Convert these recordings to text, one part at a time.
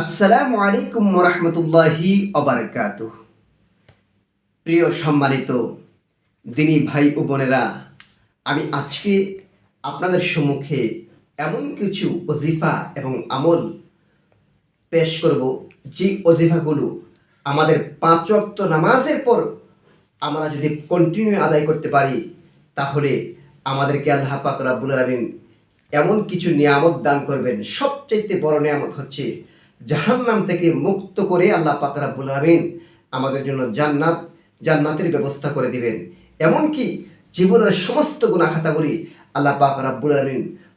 আসসালামু আলাইকুম রহমতুল্লাহি অবরকাত প্রিয় সম্মানিত দিনী ভাই ও বোনেরা, আমি আজকে আপনাদের সম্মুখে এমন কিছু অজিফা এবং আমল পেশ করব, যে অজিফাগুলো আমাদের পাঁচ ওয়াক্ত নামাজের পর আমরা যদি কন্টিনিউ আদায় করতে পারি, তাহলে আমাদেরকে আল্লাহ পাক রাব্বুল আলামিন এমন কিছু নিয়ামত দান করবেন। সবচাইতে বড় নিয়ামত হচ্ছে জাহান্নাম থেকে মুক্ত করে আল্লাহ পাক রাব্বুল আমাদের জন্য জান্নাত, জান্নাতের ব্যবস্থা করে দিবেন। এমনকি জীবনের সমস্ত গুণা খাতাগুলি আল্লাহ পাক রাব্বুল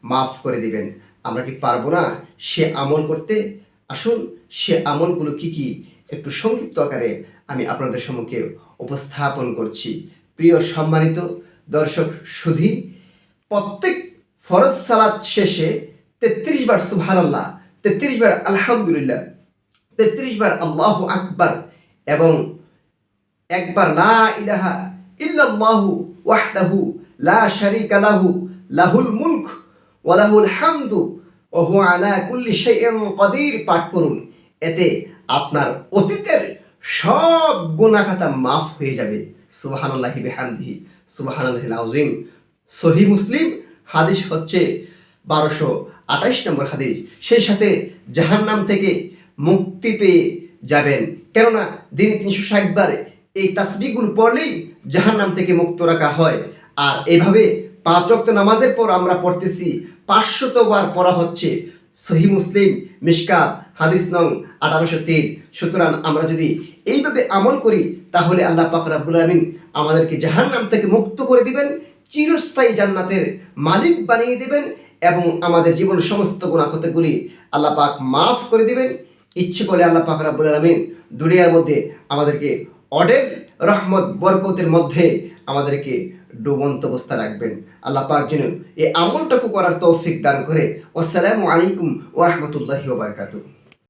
মাফ করে দিবেন। আমরা কি পারব না সে আমল করতে? আসুন সে আমলগুলো কি কি? একটু সংক্ষিপ্ত আকারে আমি আপনাদের সম্মুখে উপস্থাপন করছি। প্রিয় সম্মানিত দর্শক সুধী, প্রত্যেক ফরজ সালাত শেষে তেত্রিশ বার সুবহানাল্লাহ তেত্রিশ বার আলহামদুলিল্লাহ, তেত্রিশ বার আল্লাহ আকবার এবং একবার লা ইলাহা ইল্লাল্লাহু ওয়াহদাহু লা শারীকা লাহু, লাহুল মুলক ওয়া লাহুল হামদু ওয়া হুয়া আলা কুল্লি শাইইন কাদির। পাঠ করুন, এতে আপনার অতীতের সব গুনাহ খাতা মাফ হয়ে যাবে। সুবহানাল্লাহি বিহামদিহি, সুবহানাল্লাহিল আযীম। সহি মুসলিম, হাদিস হচ্ছে বারোশো আঠাইশ নম্বর হাদিস, সেই সাথে জাহান্নাম থেকে মুক্তি পেয়ে যাবেন। কেননা দিনে তিনশো ষাট বার এই তাসবিগুলো পড়লেই জাহান্নাম থেকে মুক্ত রাখা হয়। আর এভাবে পাঁচ ওয়াক্ত নামাজের পর আমরা পড়তেছি, পাঁচশত বার পড়া হচ্ছে। সহি মুসলিম, মিশকাত, হাদিস নং আঠারোশো তিন। সুতরাং আমরা যদি এইভাবে আমল করি, তাহলে আল্লাহ পাক রাব্বুল আলামিন আমাদেরকে জাহান্নাম থেকে মুক্ত করে দিবেন, চিরস্থায়ী জান্নাতের মালিক বানিয়ে দিবেন এবং আমাদের জীবনের সমস্ত গুণাক্ষতগুলি আল্লাহ পাক মাফ করে দিবেন। ইচ্ছে করলে আল্লাহ পাক রাব্বুল আলমিন দুনিয়ার মধ্যে আমাদেরকে অডেল রহমত, বরকতের মধ্যে আমাদেরকে ডুবন্ত অবস্থা রাখবেন। আল্লাহ পাক যেন এই আমলটুকু করার তৌফিক দান করে। আসসালামু আলাইকুম ওরহমতুল্লাহি ওবরকাতুহ